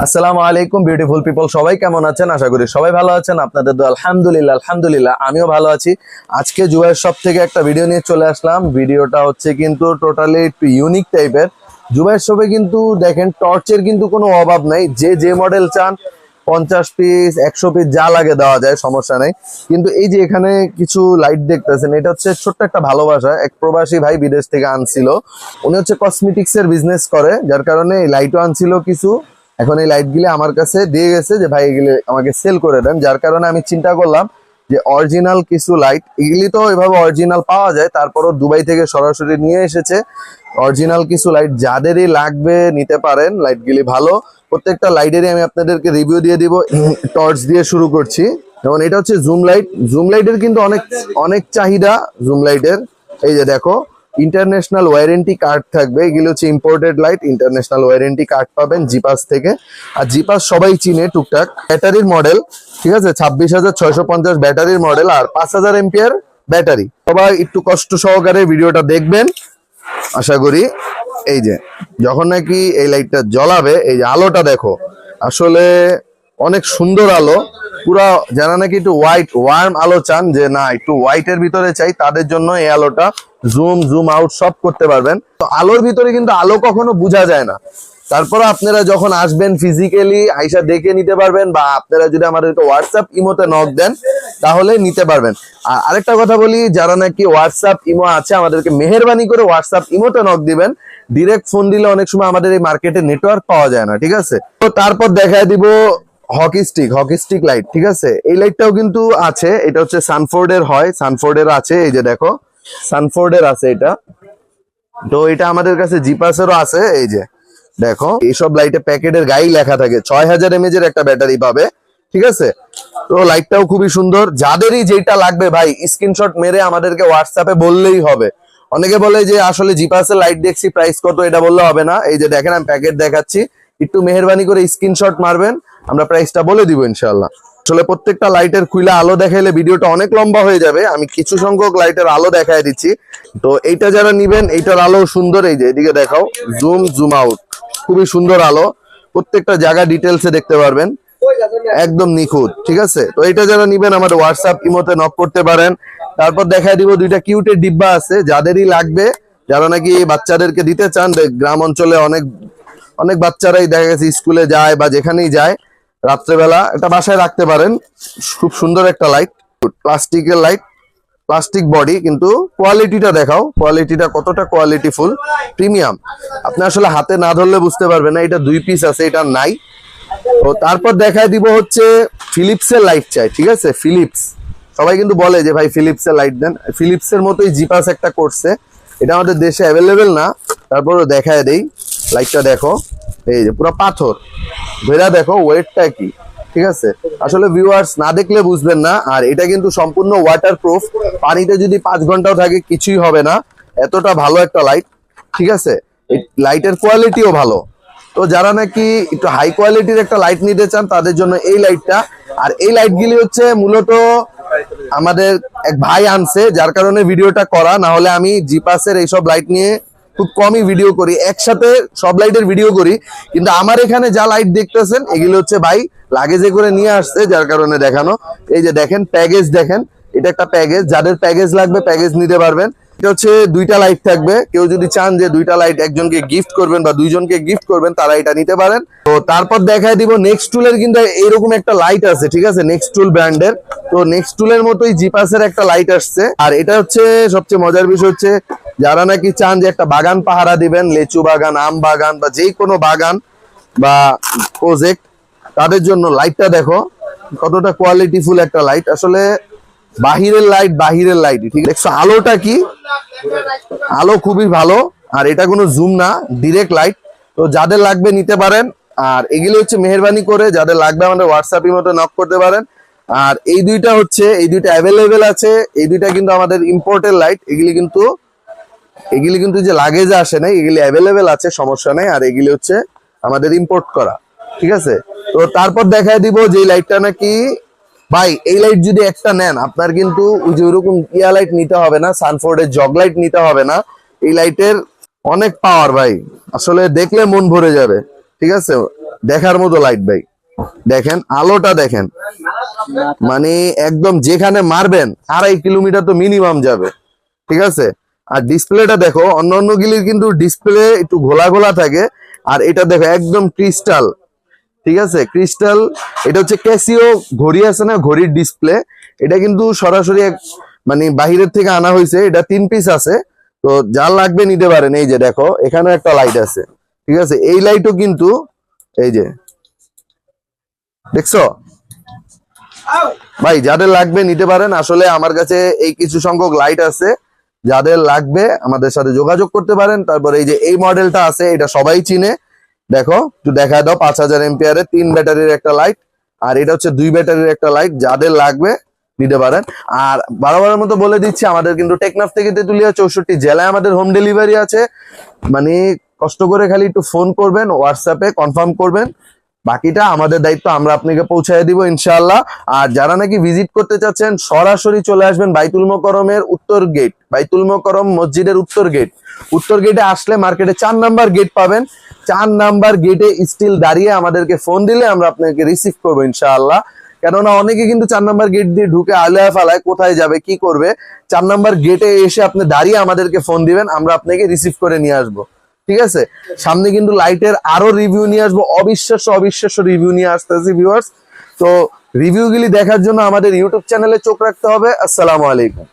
আসসালামু আলাইকুম beautiful people সবাই কেমন আছেন? আশা করি সবাই ভালো আছেন। আপনাদের তো আলহামদুলিল্লাহ আলহামদুলিল্লাহ, আমিও ভালো আছি। আজকে জুবাইয়ের সব থেকে একটা ভিডিও নিয়ে চলে আসলাম। ভিডিওটা হচ্ছে কিন্তু টোটালি একটু ইউনিক টাইপের জুবাইয়ের শপে কিন্তু দেখেন টর্চের কিন্তু কোনো অভাব নাই। যে যে মডেল চান, পঞ্চাশ পিস একশো পিস যা লাগে দেওয়া যায়, সমস্যা নেই। কিন্তু এই যে এখানে কিছু লাইট দেখতেছেন, এটা হচ্ছে ছোট্ট একটা ভালোবাসা। এক প্রবাসী ভাই বিদেশ থেকে আনছিল। উনি হচ্ছে কসমেটিক্স এর বিজনেস করে, যার কারণে লাইটও আনছিল কিছু। এখন এই লাইট গুলি আমার কাছে দিয়ে গেছে যে ভাই এগুলি আমাকে সেল করে দেন, যার কারণে আমি চিন্তা করলাম যে অরিজিনাল কিছু লাইট এগুলি তো এভাবে অরিজিনাল পাওয়া যায়, তারপরও দুবাই থেকে সরাসরি নিয়ে এসেছে। অরিজিনাল কিছু লাইট যাদেরই লাগবে নিতে পারেন লাইটগুলি ভালো। প্রত্যেকটা লাইটেরই আমি আপনাদেরকে রিভিউ দিয়ে দিব টর্চ দিয়ে শুরু করছি। যেমন এটা হচ্ছে জুম লাইট জুম লাইটের কিন্তু অনেক অনেক চাহিদা জুম লাইটের এই যে দেখো ইন্টারন্যাশনাল ওয়ারেন্টি কার্ড থাকবে। এগুলো হচ্ছে imported light international warranty card পাবেন জিপাস থেকে। আর জিপাস সবাই চিনে টুকটাক। ব্যাটারির মডেল ঠিক আছে? ছাব্বিশ হাজার ছয়শো পঞ্চাশ ব্যাটারির মডেল আর পাঁচ হাজার এমপিয়ার ব্যাটারি। সবাই একটু কষ্ট সহকারে ভিডিওটা দেখবেন। আশা করি এই যে, যখন নাকি এই লাইটটা জ্বলাবে, এই যে আলোটা দেখো। আসলে অনেক সুন্দর আলো। পুরা যারা নাকি একটু হোয়াইট ওয়ার্ম আলো চান, যে না, একটু হোয়াইটের ভিতরে চাই, তাদের জন্য এই আলোটা জুম জুম আউট সব করতে পারবেন। তো আলোর ভিতরে কিন্তু আলো কখনো বোঝা যায় না। তারপরে আপনারা যখন আসবেন ফিজিক্যালি আইসা দেখে নিতে পারবেন বা আপনারা যদি আমাদেরকে হোয়াটসঅ্যাপ ইমোতে নক দেন, তাহলে নিতে পারবেন। আর আরেকটা কথা বলি, যারা নাকি হোয়াটসঅ্যাপ ইমো আছে, আমাদেরকে মেহরবানি করে হোয়াটসঅ্যাপ ইমোতে নক দিবেন। ডিরেক্ট ফোন দিলে অনেক সময় আমাদের এই মার্কেটে নেটওয়ার্ক পাওয়া যায় না, ঠিক আছে? তো তারপর দেখায় দিব hockey stick hockey stick light ঠিক আছে? এই লাইটটাও কিন্তু আছে, এটা হচ্ছে সানফোর্ডের হয় সানফোর্ডের আছে, এই যে দেখো সানফোর্ডের আছে এটা। তো এটা আমাদের কাছে জিপাসেরও আছে, এই যে, দেখো, এইসব লাইটে প্যাকেটের গায়ে লেখা থাকে, ছয় হাজার এমএজ এর একটা ব্যাটারি পাবে, ঠিক আছে? তো লাইটটাও খুবই সুন্দর, যাদেরই যেটা লাগবে ভাই স্ক্রিনশট মেরে আমাদেরকে হোয়াটসঅ্যাপে বললেই হবে। অনেকে বলে যে, আসলে জিপাসের লাইট দেখছি প্রাইস কত, এটা বললে হবে না। এই যে দেখেন, আমি প্যাকেট দেখাচ্ছি, একটু মেহরবানি করে স্ক্রিনশট মারবেন আমরা প্রাইসটা বলে দিব ইনশাল্লাহ আসলে প্রত্যেকটা লাইটের খুলে আলো দেখাইলে ভিডিওটা অনেক লম্বা হয়ে যাবে। আমি কিছু সংখ্যক লাইটের আলো দেখাই দিচ্ছি। তো এইটা যারা নিবেন, এইটার আলো সুন্দর এই যে, এদিকে দেখাও জুম জুম আউট খুবই সুন্দর আলো। প্রত্যেকটা জায়গা ডিটেলসে দেখতে পারবেন। একদম নিখুঁত, ঠিক আছে? তো এটা যারা নিবেন, আমাদের হোয়াটসঅ্যাপ ইমোতে নক করতে পারেন। তারপর দেখাই দিব দুইটা কিউটের ডিব্বা আছে, যাদেরই লাগবে। যারা নাকি বাচ্চাদেরকে দিতে চান গ্রাম অঞ্চলে অনেক অনেক বাচ্চারাই দেখা গেছে, স্কুলে যায় বা যেখানেই যায়। রাত্রেবেলা, এটা বাসায় রাখতে পারেন। খুব সুন্দর একটা লাইট প্লাস্টিকের লাইট প্লাস্টিক বডি কিন্তু কোয়ালিটিটা দেখাও। কোয়ালিটিটা কতটা কোয়ালিটিফুল প্রিমিয়াম আপনি আসলে হাতে না ধরলে বুঝতে পারবেন না, এটা দুই পিস আছে, এটা নাই। তো তারপর দেখায় দিব হচ্ছে ফিলিপসের লাইট চাই, ঠিক আছে? ফিলিপস সবাই কিন্তু বলে যে, ভাই ফিলিপসের লাইট দেন। ফিলিপসের মতোই জিপাস একটা করছে। এটা আমাদের দেশে অ্যাভেলেবেল না, তারপরও দেখায় দেই। লাইটটা দেখো। এই যে পুরো পাথর। ভেরা দেখো ওয়েটটা কি? ঠিক আছে? আসলে ভিউয়ার্স না দেখলে বুঝবেন না, আর এটা কিন্তু সম্পূর্ণ ওয়াটার প্রুফ পানিতে যদি পাঁচ ঘন্টাও থাকে, কিছুই হবে না। এতটা ভালো একটা লাইট ঠিক আছে? লাইটের কোয়ালিটিও ভালো। তো যারা নাকি একটু হাই কোয়ালিটির একটা লাইট নিতে চান, তাদের জন্য এই লাইটটা আর এই লাইটগুলি হচ্ছে মূলত আমাদের এক ভাই আনছে, যার কারণে ভিডিওটা করা। না হলে আমি জিপাসের এইসব লাইট নিয়ে খুব কমই ভিডিও করি। একসাথে সব লাইটের ভিডিও করি। কিন্তু আমার এখানে যা লাইট দেখতেছেন, এগুলো হচ্ছে ভাই লাগেজে করে নিয়ে আসছে, যার কারণে দেখানো। এই যে দেখেন প্যাকেজ দেখেন। এটা একটা প্যাকেজ যাদের প্যাকেজ লাগবে প্যাকেজ নিতে পারবেন। এটা হচ্ছে দুইটা লাইট থাকবে। কেউ যদি চান যে দুইটা লাইট একজনকে গিফট করবেন বা দুইজনকে গিফট করবেন, তারা এটা নিতে পারেন। তো তারপর দেখায় দিব নেক্সট টুলের কিন্তু এরকম একটা লাইট আছে, ঠিক আছে? নেক্সট টুল ব্র্যান্ডের তো নেক্সট টুলের মতোই জিপাসের একটা লাইট আসছে। আর এটা হচ্ছে, সবচেয়ে মজার বিষয় হচ্ছে, যারা নাকি চান যে একটা বাগান পাহারা দিবেন, লেচু বাগান, আম বাগান বা যে কোনো বাগান বা প্রজেক্ট তাদের জন্য লাইটটা দেখো, কতটা কোয়ালিটিফুল একটা লাইট আসলে বাহিরের লাইট বাহিরের লাইট ঠিক দেখছ, আলোটা কি? আলো খুবই ভালো, আর এটা কোনো জুম না ডিরেক্ট লাইট তো যাদের লাগবে নিতে পারেন আর এগুলো হচ্ছে মেহরবানি করে, যাদের লাগবে আমাদের হোয়াটসঅ্যাপের মতো নক করতে পারেন। আর এই দুইটা হচ্ছে, এই দুইটা অ্যাভেলেবেল আছে, এই দুইটা কিন্তু আমাদের ইম্পোর্টের লাইট এগুলি কিন্তু এগুলি কিন্তু যে লাগেজে আসে নাই, এগুলি অ্যাভেলেবেল আছে, সমস্যা নেই, আর এগুলি হচ্ছে আমাদের ইম্পোর্ট করা, ঠিক আছে? তো তারপর দেখায় দিব যে লাইটটা নাকি, ভাই, এই লাইট যদি একটা নেন, আপনার কিন্তু ওই যে ওরকম ইয়া লাইট নিতে হবে না, সানফোর্ডের জগ লাইট নিতে হবে না, এই লাইটের অনেক পাওয়ার ভাই, আসলে দেখলে মন ভরে যাবে। ঠিক আছে? দেখার মতো লাইট ভাই। দেখেন, আলোটা দেখেন। মানে একদম যেখানে মারবেন, আড়াই কিলোমিটার তো মিনিমাম যাবে। ঠিক আছে? আর ডিসপ্লেটা দেখো অন্য অন্য গিলির কিন্তু ডিসপ্লে একটু ঘোলা ঘোলা থাকে। আর এটা দেখো, একদম ক্রিস্টাল ঠিক আছে? ক্রিস্টাল এটা হচ্ছে ক্যাসিও ঘড়ি আছে না? ঘড়ির ডিসপ্লে এটা কিন্তু সরাসরি এক মানে বাহিরের থেকে আনা হয়েছে। এটা তিন পিস আছে। তো যা লাগবে নিতে পারেন। এই যে দেখো এখানে একটা লাইট আছে। ঠিক আছে? এই লাইটও কিন্তু এই যে দেখছ? ভাই যাদের লাগবে নিতে পারেন। আসলে আমার কাছে এই কিছু সংখ্যক লাইট আছে। যাদের লাগবে আমাদের সাথে যোগাযোগ করতে পারেন। তারপরে এই যে এই মডেলটা আছে এটা সবাই চিনে। দেখো একটু দেখা দাও পাঁচ হাজার এমপিয়ারের তিন ব্যাটারির একটা লাইট আর এটা হচ্ছে দুই ব্যাটারির একটা লাইট যাদের লাগবে নিতে পারেন। আর বারবারের মতো বলে দিচ্ছি আমাদের কিন্তু টেকনাফ থেকে তেতুলিয়া চৌষট্টি জেলায় আমাদের হোম ডেলিভারি আছে। মানে কষ্ট করে খালি একটু ফোন করবেন হোয়াটসঅ্যাপে কনফার্ম করবেন। বাকিটা আমাদের দায়িত্ব, আমরা আপনাকে পৌঁছায় দিব ইনশাআল্লাহ। আর যারা নাকি ভিজিট করতে চাচ্ছেন, সরাসরি চলে আসবেন বাইতুল মোকরমের উত্তর গেট বাইতুল মোকরম মসজিদের উত্তর গেট উত্তর গেটে আসলে মার্কেটে চার নাম্বার গেট পাবেন। চার নাম্বার গেটে স্টিল দাঁড়িয়ে আমাদেরকে ফোন দিলে আমরা আপনাকে রিসিভ করব ইনশাআল্লাহ। কেননা অনেকে কিন্তু চার নাম্বার গেট দিয়ে ঢুকে আলায় ফালায় কোথায় যাবে, কি করবে, চার নাম্বার গেটে এসে আপনি দাঁড়িয়ে আমাদেরকে ফোন দিবেন, আমরা আপনাকে রিসিভ করে নিয়ে আসব। ঠিক আছে? সামনে কিন্তু লাইটের আরও রিভিউ নিয়ে আসব, অবিশ্বাস্য অবিশ্বাস্য রিভিউ নিয়ে আসতেছি ভিউয়ার্স তো রিভিউ গুলি দেখার জন্য আমাদের ইউটিউব চ্যানেলে চোখ রাখতে হবে। আসসালামু আলাইকুম।